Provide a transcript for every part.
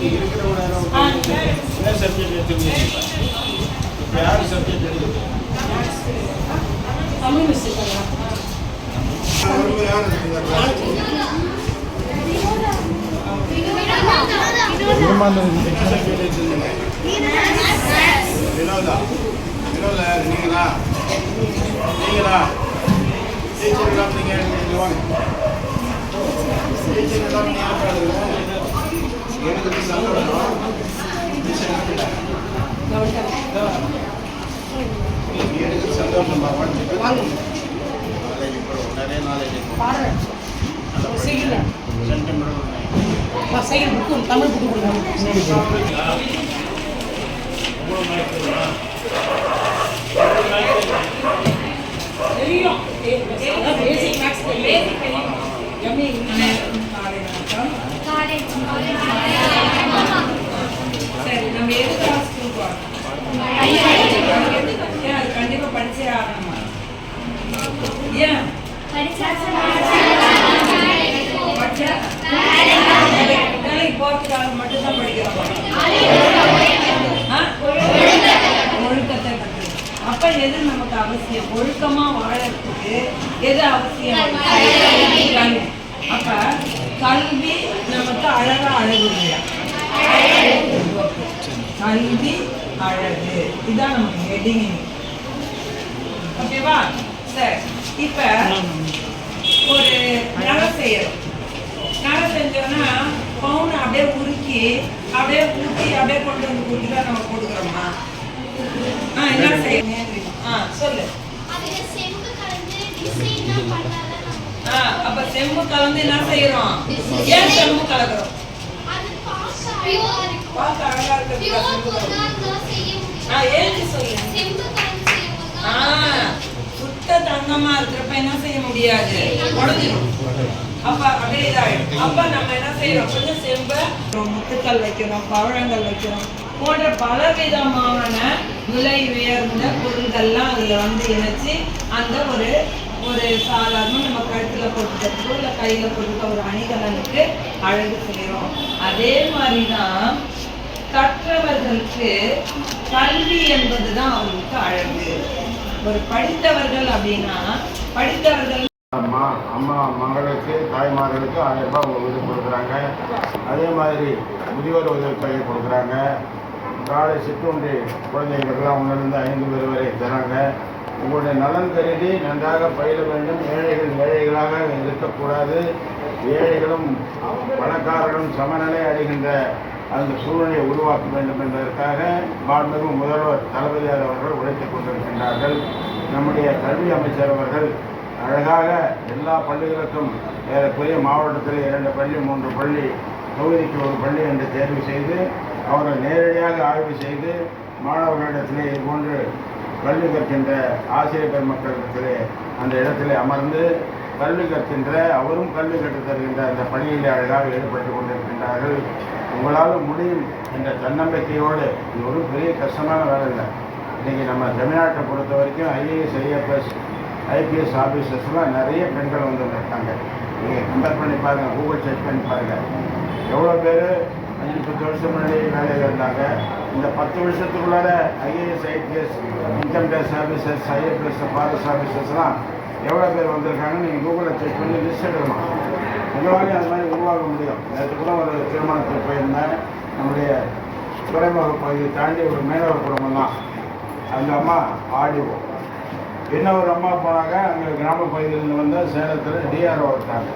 என்ன சப்ஜெக்ட் எடுத்துருக்கீங்க இப்போ யார் சப்ஜெக்ட் எடுக்குது என்ன சப்ஜெக்ட் எடுத்துருந்தீங்க வினோதா வினோதா நீங்களா நீங்களா டீச்சர் எல்லாம் நீங்கள் வாங்க டீச்சர் எல்லாம் நீங்கள் பாருங்க எனக்கு தமிழ் புக்கு கொடுங்க தெரியும் பேசிக் மேக்ஸ் சரி நம்ம எதுக்கு ஸ்கூல் போறோம்? ஏன் அது கண்டிப்பா படிச்சே ஆகணுமா? ஏன்? படிச்சா வேலைக்கு போறதுக்காக மட்டும்தான் படிக்கிறோம்? ஆ? ஒழுக்கத்தை கற்று அப்ப எது நமக்கு அவசியம்? ஒழுக்கமா வாழறதுக்கு எது அவசியம்? கல்வி. அப்ப கல்வி அழகா அழகு இல்லையா கல்வி அழகு. இதான் நமக்கு ஹெட்டிங் ஓகேவா சரி இப்ப ஒரு நகை செய்யறோம். நகை செஞ்சோம்னா பவுன் அப்படியே உருக்கி அப்படியே ஊட்டி அப்படியே கொண்டு வந்து கொடுத்துட்டா நம்ம கொடுக்குறோமா ஆ என்ன செய்யணும் ஆ சொல்லு. ஆ அப்ப செம்பு கலந்து என்ன செய்யறோம்? ஏன் செம்பு கலக்குறோம்? பார்க்க அழகா ஏன்னு சொல்லு ஆ சுத்த தங்கமா இருக்கிறப்ப என்ன செய்ய முடியாது? உடஞ்சிரும். அப்ப அப்படியே இதாயிடும். அப்ப நம்ம என்ன செய்யறோம்? கொஞ்சம் செம்ப முத்துக்கள் வைக்கிறோம் பழங்கள் வைக்கிறோம். போன்ற பலவிதமான விலை உயர்ந்த பொருள்கள்லாம் அதுல வந்து இணைச்சு அந்த ஒரு ஒரு சாதாரண நம்ம கழுத்துல போட்டுக்கிறதுக்கோ இல்லை கையில போட்டுக்க ஒரு அணிகலனுக்கு அழகு செய்யறோம் அதே மாதிரிதான் கற்றவர்களுக்கு கல்வி என்பதுதான் அவங்களுக்கு அழகு. ஒரு படித்தவர்கள் அப்படின்னா படித்தவர்கள் அம்மா அம்மா மகளுக்கு தாய்மார்களுக்கு ஆயிரம் ரூபாய் உங்கள் வீடு கொடுக்குறாங்க. அதே மாதிரி முதியோர் உதவித்தொகை கொடுக்குறாங்க. காலை சிற்றுண்டி குழந்தைகளுக்கெல்லாம் ஒன்றிலிருந்து ஐந்து பேர் வரை தராங்க. உங்களுடைய நலன் கருதி நன்றாக பயில வேண்டும். ஏழைகள் ஏழைகளாக இருக்கக்கூடாது. ஏழைகளும் பணக்காரர்களும் சமநிலை அடைகின்ற அந்த சூழ்நிலையை உருவாக்க வேண்டும் என்பதற்காக மாண்புமிகு முதல்வர் தளபதியார் அவர்கள் உழைத்துக் கொண்டிருக்கின்றார்கள். நம்முடைய கல்வி அமைச்சர் அவர்கள் அழகாக எல்லா பள்ளிகளுக்கும் ஏறக்குறைய மாவட்டத்தில் இரண்டு பள்ளி மூன்று பள்ளி தொகுதிக்கு ஒரு பள்ளி என்று தேர்வு செய்து அவர்கள் நேரடியாக ஆய்வு செய்து மாணவர்களிடத்திலே இதுபோன்று கல்வி கற்கின்ற ஆசிரியர் பெருமக்களிடத்திலே அந்த இடத்திலே அமர்ந்து கல்வி கற்கின்ற அவரும் கல்வி கற்றுத் தருகின்ற அந்த பணியிலே அழகாக ஈடுபட்டு கொண்டிருக்கின்றார்கள். உங்களால் முடியும் என்ற தன்னம்பிக்கையோடு இது ஒரு பெரிய கஷ்டமான வேலை இல்லை. இன்றைக்கி நம்ம தமிழ்நாட்டை பொறுத்த வரைக்கும் ஐஏஎஸ் ஐஎஃப்எஸ் ஐபிஎஸ் ஆஃபீஸர்ஸ்லாம் நிறைய பெண்கள் வந்து இருக்காங்க. நீங்கள் கம்பேர் பண்ணி பாருங்கள் கூகுள் செக் பண்ணி பாருங்கள் எவ்வளோ பேர் அஞ்சு பத்து வருஷம் முன்னாடி வேலையில் இருந்தாங்க. இந்த பத்து வருஷத்துக்குள்ளார IAS IPS income tax officers IAPS forest ஆஃபீஸர்ஸ்லாம் எவ்வளோ பேர் வந்திருக்காங்கன்னு நீங்கள் கூகுளில் செக் பண்ணி லிஸ்ட் எடுக்கணும். உங்களாலையும் அது மாதிரி உருவாக்க முடியும். நேற்று கூட ஒரு திருமணத்துக்கு போயிருந்தேன். நம்முடைய துறைமுக பகுதியை தாண்டி ஒரு மீனவர் குடும்பம் தான் அந்த அம்மா ஆடிவோம் என்ன ஒரு அம்மா போனாங்க? அங்கே கிராம பகுதியிலேருந்து வந்து சேலத்தில் டிஆர்ஓ இருக்காங்க.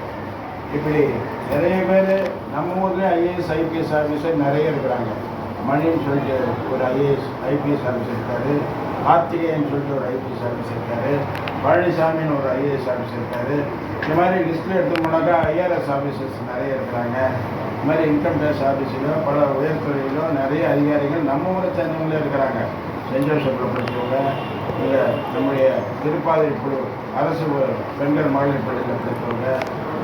இப்படி நிறைய பேர் நம்ம ஊர்லேயே ஐஏஎஸ் ஐபிஎஸ் ஆஃபீஸர் நிறைய இருக்கிறாங்க. மணின்னு சொல்லிட்டு ஒரு ஐஏஎஸ் ஐபிஎஸ் ஆஃபீஸர் இருக்காரு. கார்த்திகேயன் சொல்லிட்டு ஒரு ஐபிஎஸ் ஆஃபீஸர் இருக்காரு. பழனிசாமின்னு ஒரு ஐஏஎஸ் ஆஃபீஸர் இருக்காரு. இந்த மாதிரி லிஸ்ட்டில் எடுத்தோம்னாக்கா ஐஆர்எஸ் ஆஃபீஸர்ஸ் நிறைய இருக்கிறாங்க. இந்த மாதிரி இன்கம் டேக்ஸ் ஆஃபீஸிலோ பல உயர்துறையிலோ நிறைய அதிகாரிகள் நம்ம ஊரை சேர்ந்தவங்களே இருக்கிறாங்க. சென்ட் ஜோசப்பில் படித்தவங்க இல்லை நம்முடைய திருப்பாதிரி குழு அரசு பெண்கள் மகளிர் பள்ளியில் படித்தவங்க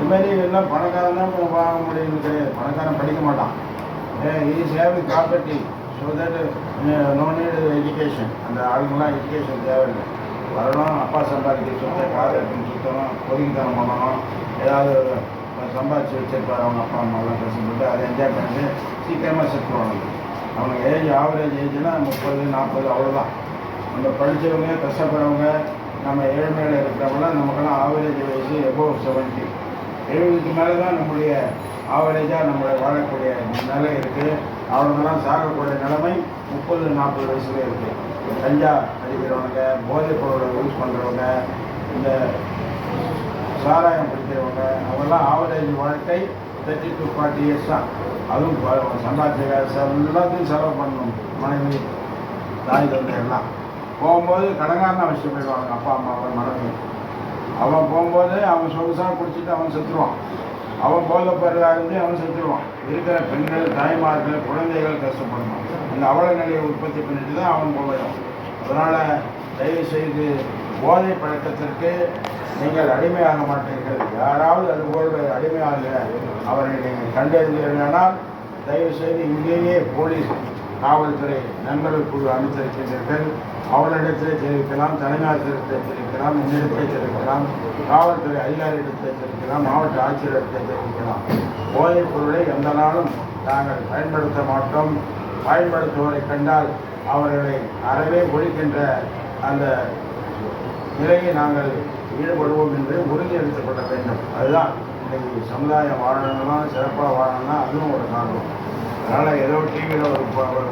இதுமாரி மாதிரி எல்லாம் பணக்காரன் தான் வாங்க முடியும்னு கிடையாது. பணக்காரன் படிக்க மாட்டான். Is having property so that no need education அந்த ஆளுங்கெல்லாம் எஜுகேஷன் தேவையில்லை. வரணும் அப்பா சம்பாதிக்க சொத்தை கார் எடுத்துன்னு சுற்றணும் ஒதுக்கித்தனம் பண்ணணும் ஏதாவது சம்பாதிச்சு வச்சிருப்பார் அவங்க அப்பா அம்மாலாம் கஷ்டப்பட்டு அதை என்ஜாய் பண்ணிட்டு சீக்கிரமாக செத்துடுவாங்க அவங்க ஏஜ் ஆவரேஜ் ஏஜ்னா முப்பது நாற்பது அவ்வளோதான் நம்ம படித்தவங்க கஷ்டப்படுறவங்க நம்ம ஏழ்மையில் இருக்கிறவங்களாம் நமக்கெல்லாம் ஆவரேஜ் வயசு எபோவ் செவன்ட்டி எழுபதுக்கு மேலே தான் நம்முடைய ஆவரேஜாக நம்மளை வாழக்கூடிய நிலை இருக்குது அவங்கெல்லாம் சாகக்கூடிய நிலைமை முப்பது நாற்பது வயசுல இருக்குது கஞ்சா அடிக்கிறவங்க போதைப் பொருளை யூஸ் பண்ணுறவங்க இந்த சாராயம் பிடிக்கிறவங்க அவங்கெல்லாம் ஆவரேஜ் வாழ்க்கை தேர்ட்டி டு ஃபார்ட்டி இயர்ஸ் தான். அதுவும் ப- சம்பாதிச்ச எல்லாத்தையும் செலவு பண்ணணும். மனைவி தாய் தந்தை எல்லாம் போகும்போது கடங்காரன் அவசியம் போயிடுவாங்க. அப்பா அம்மாவை மனைவி. அவன் போகும்போது அவன் சொகுசாக குடிச்சிட்டு அவன் செத்துருவான். அவன் போதை பொருளாக இருந்து அவன் செத்துருவான். இருக்கிற பெண்கள் தாய்மார்கள் குழந்தைகள் கஷ்டப்படணும். இந்த அவல நிலையை உற்பத்தி பண்ணிட்டு தான் அவன் போகணும். அதனால் தயவு செய்து போதை பழக்கத்திற்கு நீங்கள் அடிமையாக மாட்டீர்கள். யாராவது அது போல் அடிமையாக அவரை நீங்கள் கண்டறிந்தீர்களானால் தயவு செய்து இங்கேயே போலீஸ் காவல்துறை நண்பர்கள் குழு அமைத்திருக்கின்றீர்கள் அவரிடத்திலே தெரிவிக்கலாம் தலைமை தெரிவிக்கலாம் என்னிடத்தை தெரிவிக்கலாம் காவல்துறை அதிகாரியிடத்தை தெரிவிக்கலாம் மாவட்ட ஆட்சியரிடத்தை தெரிவிக்கலாம். போதைப் பொருளை எந்த நாளும் நாங்கள் பயன்படுத்த மாட்டோம். பயன்படுத்துவோரை கண்டால் அவர்களை அறவே ஒழிக்கின்ற அந்த நிலையை நாங்கள் ஈடுபடுவோம் என்று உறுதி எடுத்துக்கொள்ள வேண்டும். அதுதான் இன்னைக்கு சமுதாயம் வாழணும்னா சிறப்பாக வாழணும்னா அதுவும் ஒரு காரணம். அதனால் ஏதோ டிவியில் ஒரு ப- ஒரு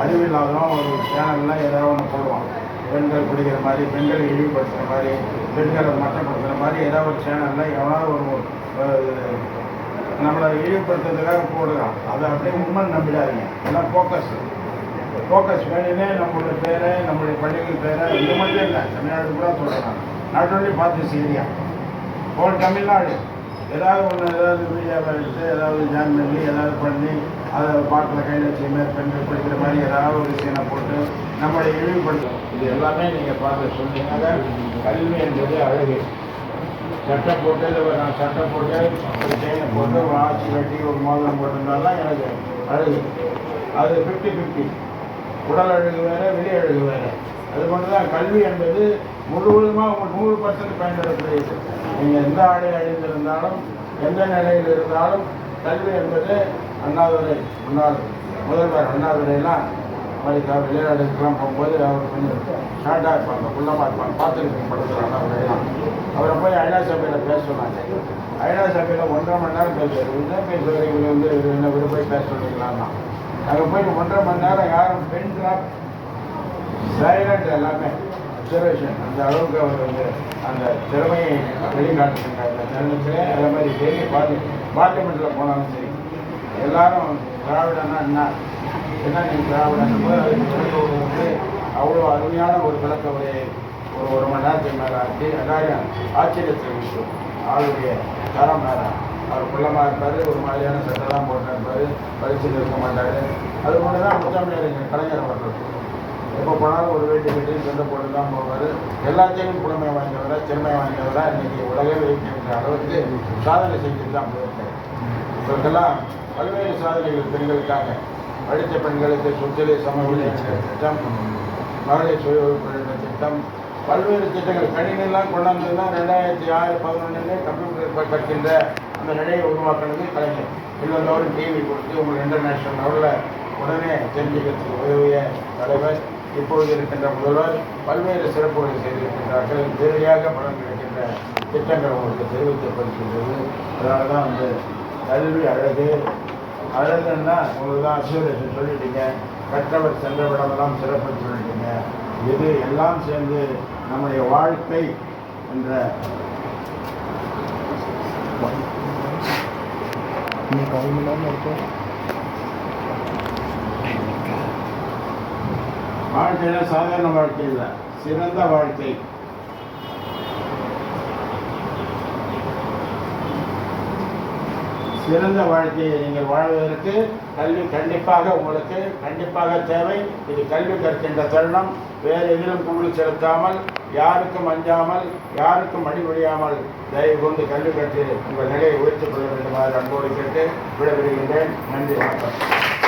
அறிவில்லாதவன் ஒரு சேனலில் ஏதோ ஒன்று போடுவான். பெண்கள் பிடிக்கிற மாதிரி பெண்களை இழிவுபடுத்துகிற மாதிரி பெண்களை மட்டப்படுத்துகிற மாதிரி ஏதோ ஒரு சேனலில் எவனாவது ஒரு நம்மளை இழிவுபடுத்துறதுக்காக போடுறான். அதை அப்படியே உண்மை நம்பிடாதீங்க. எல்லாம் ஃபோக்கஸ் ஃபோக்கஸ் வேணுனே நம்மளுடைய பேரை நம்மளுடைய பள்ளிகள் பேரை இது மட்டும் இல்லை. தமிழ்நாடு கூட சொல்கிறாங்க நாட் ஒன்லி பார்த்து சீரியா ஹோல் தமிழ்நாடு. ஏதாவது ஒன்று ஏதாவது மீடியாவில் எடுத்து ஏதாவது ஜாயின் பண்ணி ஏதாவது பண்ணி அதை பாட்டில் கையில் வச்சு பெண்கள் படிக்கிற மாதிரி ஏதாவது ஒரு சீனை போட்டு நம்மளை இழிவுபடுத்தும். இது எல்லாமே நீங்கள் பார்த்து சொன்னீங்கன்னா கல்வி என்பது அழகு. சட்டை போட்டு இல்லை நான் சட்டை போட்டு ஒரு செயினை போட்டு ஒரு ஆட்சி கட்டி ஒரு மோதிரம் போட்டிருந்தாலும் எனக்கு அழகு. அது ஃபிஃப்டி ஃபிஃப்டி உடல் அழகு வேறு வெளி அழகு வேறு. அது மட்டும் தான் கல்வி என்பது முழுவதுமாக உங்கள் நூறு பர்சன்ட் பயன்படக்கூடியது நீங்கள் எந்த ஆடை அழிந்திருந்தாலும் எந்த நிலையில் இருந்தாலும் கல்வி என்பது அண்ணாதுரை முன்னாள் முதல்வர் அண்ணாதுரையெல்லாம் அமெரிக்கா வெளிநாடுக்கெல்லாம் போகும்போது அவர் கொஞ்சம் ஷார்ட்டாக இருப்பாங்க குள்ளமாக இருப்பாங்க. பார்த்துருக்கேன் படத்தில் அண்ணாதுரையெல்லாம். அவரை போய் ஐநா சபையில் பேச சொன்னாங்க. ஐநா சபையில் ஒன்றரை மணி நேரம் பேசுவார். என்ன பேசுவார் இவங்க வந்து என்ன என்ன விரும்பி பேச சொன்னீங்களான்னா அங்கே போய் ஒன்றரை மணி நேரம் யாரும் பெண்களாக சைலண்ட் எல்லாமே அப்சர்வேஷன் அந்த அளவுக்கு அவர் வந்து அந்த திறமையை வெளிக்காட்டுறாங்க அந்த தருணத்தில் அதே மாதிரி டெய்லி பார்ட்டி பார்லிமெண்ட்டில் போனாலும் சரி எல்லாரும் திராவிடன்னா என்ன? என்ன நீ திராவிடன் வந்து அவ்வளோ அருமையான ஒரு விளக்க ஒரு ஒரு ஒரு மணி நேரத்துக்கு மேலே ஆச்சு. எல்லாரும் ஆச்சரியத்தில் விட்டோம் ஆளுடைய தரம் மேலே அவர் குள்ளமாக இருப்பார் ஒரு மாதிரியான சட்டெல்லாம் போட்டிருப்பார் பரிசில் இருக்க மாட்டார். அது மட்டும் தான் முத்தமிழறிஞர் கலைஞர் அவர்கள். எப்போ போனாலும் ஒரு வீட்டு கட்டி சண்டை போட்டு தான் போவார். எல்லாத்தையும் புலமை வாய்ந்தவரா திறமை வாய்ந்தவரா இன்றைக்கி உலகே வைக்கின்ற அளவுக்கு சாதனை செஞ்சுட்டு தான் போயிருக்காரு இவர்களெல்லாம் பல்வேறு சாதனைகள் பெண்களுக்காக. படித்த பெண்களுக்கு சொத்திலே சமூக திட்டம். மகளிர் சுய திட்டம். பல்வேறு திட்டங்கள் கணினிலாம் கொண்டாந்ததுன்னா ரெண்டாயிரத்தி ஆறு பதினொன்றுலேயே கம்ப்யூட்டர் கற்கின்ற அந்த நிலையை உருவாக்கினது கலைஞர். இல்லந்தோறும் டிவி கொடுத்து உங்களுக்கு இன்டர்நேஷனல் லெவலில் உடனே தெரிஞ்சுக்கிறதுக்கு உதவிய தலைவர். இப்பொழுது இருக்கின்ற முதல்வர் பல்வேறு சிறப்புகளை செய்திருக்கின்றார்கள். நேரடியாக பலன் கிடைக்கின்ற திட்டங்கள் உங்களுக்கு தெரிவிக்கப்படுகின்றது அதனால தான் வந்து கல்வி அழகு. அழகுன்னா உங்களுக்கு தான் அசூரேஷன் சொல்லிட்டீங்க. கற்றவர் சென்றவிடமெல்லாம் சிறப்பு சொல்லிட்டீங்க. இது எல்லாம் சேர்ந்து நம்முடைய வாழ்க்கை என்ற வாழ்க்கையில் வாழ்க்கையில சாதாரண வாழ்க்கை இல்லை. சிறந்த வாழ்க்கை. சிறந்த வாழ்க்கையை நீங்கள் வாழ்வதற்கு கல்வி கண்டிப்பாக உங்களுக்கு கண்டிப்பாக தேவை. இது கல்வி கற்கின்ற தருணம். வேறு எதிலும் குழு செலுத்தாமல் யாருக்கும் அஞ்சாமல் யாருக்கும் அடிபடியாமல் தயவு கொண்டு கல்வி கற்று உங்கள் நிலையை உயர்த்திக் கொள்ள வேண்டுமாறு அன்போடு கேட்டு விடைபெறுகின்றேன். நன்றி வணக்கம்.